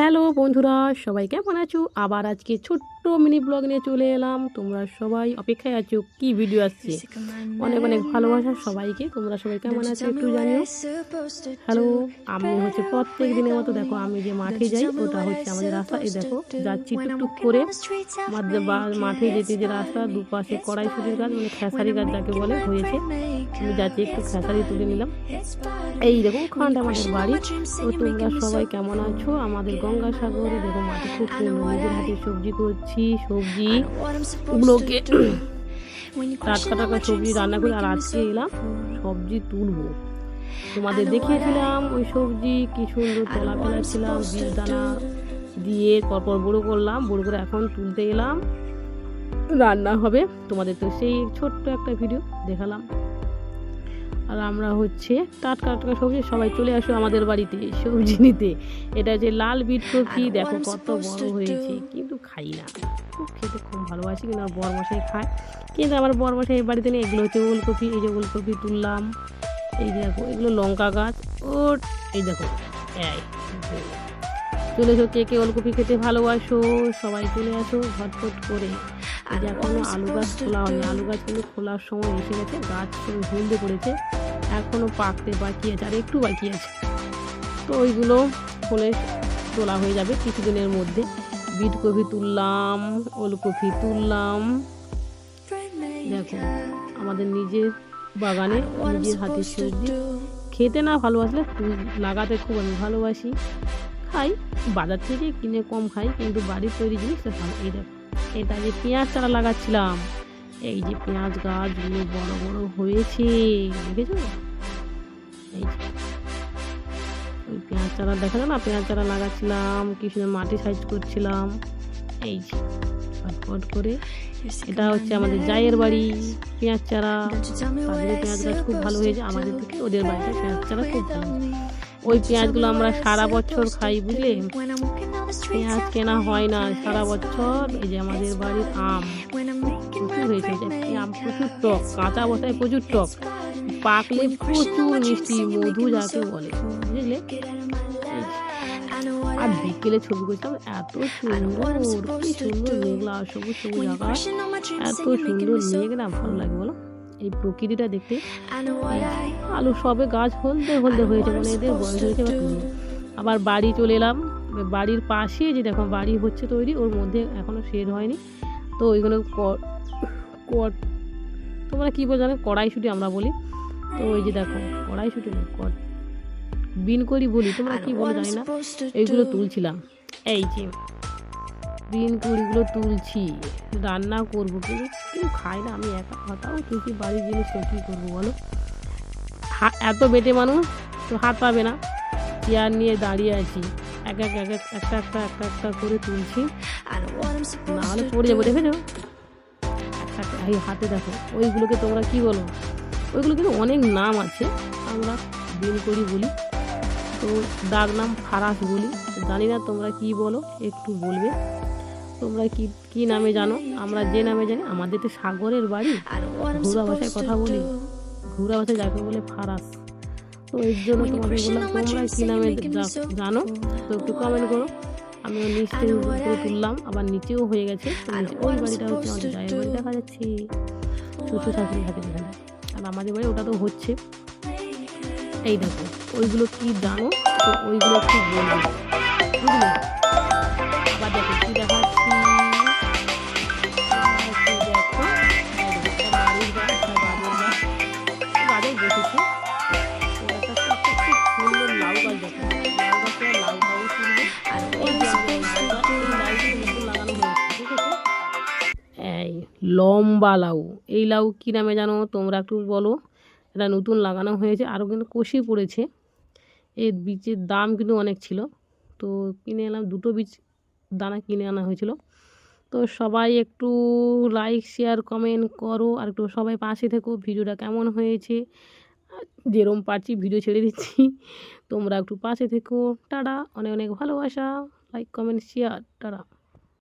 Hello বন্ধুরা সবাই কেমন আছো? আবার আজকে ছোট্ট মিনি ব্লগ নিয়ে চলে এলাম। তোমরা সবাই অপেক্ষায় আছো, কি ভিডিও আসছে? অনেক অনেক ভালোবাসা সবাইকে। তোমরা সবাই কেমন আছো একটু জানিও। হ্যালো আমি হচ্ছে প্রত্যেক দিনের মতো, দেখো, আমি যে মাঠে যাই, ওটা হচ্ছে আমাদের রাস্তা। এই দেখো, যাচ্ছি টুকটুক করে। মাঠে যেতে যে রাস্তা, দুপাশে কড়াইশুটির গাছ মানে খেসারি গাছ যাকে বলে, হয়েছে। আমি যাচ্ছি একটু খেসারি তুলে নিলাম। এই দেখো ওখানটা আমাদের বাড়ি। তো তোমরা সবাই কেমন আছো? আমাদের গঙ্গাসাগরে, দেখো, মাঠে খুব সুন্দর, নিজের হাতে সবজি করছি। সবজি ওগুলোকে টাটকা টাটকা সবজি রান্না করে আর আজকে এলাম সবজি তুলবো। তোমাদের দেখিয়েছিলাম ওই সবজি কি সুন্দর তোলা ফেলাছিলাম বীজ দানা দিয়ে পরপর বড়ো করলাম বড়ো করে এখন তুলতে এলাম। রান্না হবে। তোমাদের তো সেই ছোট্ট একটা ভিডিও দেখালাম। আর আমরা হচ্ছে টাটকা টাটকা সবজি সবাই চলে আসো আমাদের বাড়িতে সবজি নিতে। এটা যে লাল বিট কপি দেখো কত বড় হয়েছে কিন্তু খাই না। খুব খেতে খুব ভালোবাসি কিন্তু আমার বরমশাই খায়। কিন্তু আমার বরমশাই বাড়িতে নেই এগুলো হচ্ছে ওলকপি এই যে ওলকপি তুললাম এই দেখো এগুলো লঙ্কা গাছ ও এই দেখো চলে এসো কে কে ওলকপি খেতে ভালোবাসো সবাই চলে আসো ঝটফট করে। এই যে এখনও আলু গাছ খোলা হয়নি আলু গাছ কিন্তু খোলার সময় এসে গেছে গাছ হলদে পড়েছে। এখনও পাকতে বাকি আছে আর একটু বাকি আছে। তো ওইগুলো ফলে তোলা হয়ে যাবে কিছুদিনের মধ্যে। বিট কপি তুললাম ওলকপি তুললাম। দেখো আমাদের নিজের বাগানে নিজের হাতের সবজি। খেতে না ভালোবাসলে লাগাতে খুব আমি ভালোবাসি। খাই বাজার থেকে কিনে কম খাই কিন্তু বাড়ির তৈরি জিনিসটা ভালো। এই দেখো এটা যে পেঁয়াজ চারা লাগাচ্ছিলাম। এই যে পেঁয়াজ গাছগুলো বড় বড় হয়েছে, দেখেছ? এই পেঁয়াজ চারা দেখা না, পেঁয়াজ চারা লাগাচ্ছিলাম কি সুন্দর মাটি সাইজ করছিলাম, এই যে। ফটফট করে। এটা হচ্ছে আমাদের জায়ের বাড়ি, পেঁয়াজ চারা। পেঁয়াজ গাছ খুব ভালো হয়েছে, আমাদের থেকে ওদের বাড়িতে পেঁয়াজ চারা খুব ভালো ওই পেঁয়াজগুলো আমরা সারা বছর খাই, বুঝলে? পেঁয়াজ কেনা হয় না, সারা বছর এই যে আমাদের বাড়ির আম। প্রচুর হয়েছে আম প্রচুর টক কাঁচা অবস্থায় প্রচুর টক পাকলে প্রচুর মিষ্টি মধু যাকে বলে বুঝলে? আর বিকেলে ছবি করছিলাম এত সুন্দর কি সুন্দর মেঘলা সবুজ সবুজ আকাশ এত সুন্দর মেঘ না ভালো লাগে বলো? এই প্রকৃতিটা দেখতে আলু সবে গাছ হলদে হলদে হয়েছে মানে এদের বয়স হয়েছে আবার বাড়ি চলে এলাম বাড়ির পাশে যে দেখো বাড়ি হচ্ছে তৈরি ওর মধ্যে এখনও শেড হয়নি। তো ওইগুলো তোমরা কী বলে জানো? কড়াইশুটি আমরা বলি। তো ওই যে দেখো কড়াইশুটি না বিন করি বলি। তোমরা কি বলে জানি না? এইগুলো তুলছিলাম। এই যে, বিন কুড়িগুলো তুলছি, রান্না করব কিন্তু কেউ খায় না আমি একা। হাতাও তুলছি, বাড়ির জিনিস কী করব বলো? এত বেটে মানুষ, তো হাত পাবে না। চেয়ার নিয়ে দাঁড়িয়ে আছি। এক এক এক এক- একটা একটা একটা একটা করে তুলছি। নাহলে পড়ে যাব একটা একটা- এই হাতে দেখো ওইগুলোকে তোমরা কি বলো? ওইগুলো কিন্তু অনেক নাম আছে আমরা বিন করি বলি। তো ডাক নাম ফারাস বলি। জানি না তোমরা কি বলো একটু বলবে। তোমরা কি কি নামে জানো? আমরা যে নামে জানি আমাদের তো সাগরের বাড়ি। ঘুরা ভাষায় কথা বলি। ঘুরা ভাষায় যাকে বলে ফারাস। তো এর জন্য তোমাদের বললাম তোমরা কি নামে জানো? তো একটু কমেন্ট করো। আমিও নিচ থেকে তুললাম আবার নিচেও হয়ে গেছে। ওই বাড়িটা হচ্ছে আমাদের জায়ের বাড়ি দেখা যাচ্ছে শ্বশুর শাশুড়ি হাতে দেখা আর আমাদের বাড়ি ওটা তো হচ্ছে। এই দেখো ওইগুলো কি জানো? তো ওইগুলো একটু বলবে? বুঝলে? আবার দেখো কি দেখাচ্ছি। লম্বা লাউ। এই লাউ কী নামে জানো? তোমরা একটু বলো। এটা নতুন লাগানো হয়েছে। আরও কিন্তু কষি পড়েছে। এর বীজের দাম কিন্তু অনেক ছিল। তো কিনে এলাম। দুটো বীজ দানা কিনে আনা হয়েছিল। তো সবাই একটু লাইক শেয়ার কমেন্ট করো। আর একটু সবাই পাশে থেকো। ভিডিওটা কেমন হয়েছে? যেরম পারছি ভিডিও ছেড়ে দিচ্ছি। তোমরা একটু পাশে থেকো। টাটা। অনেক অনেক ভালোবাসা। Like comment share tata.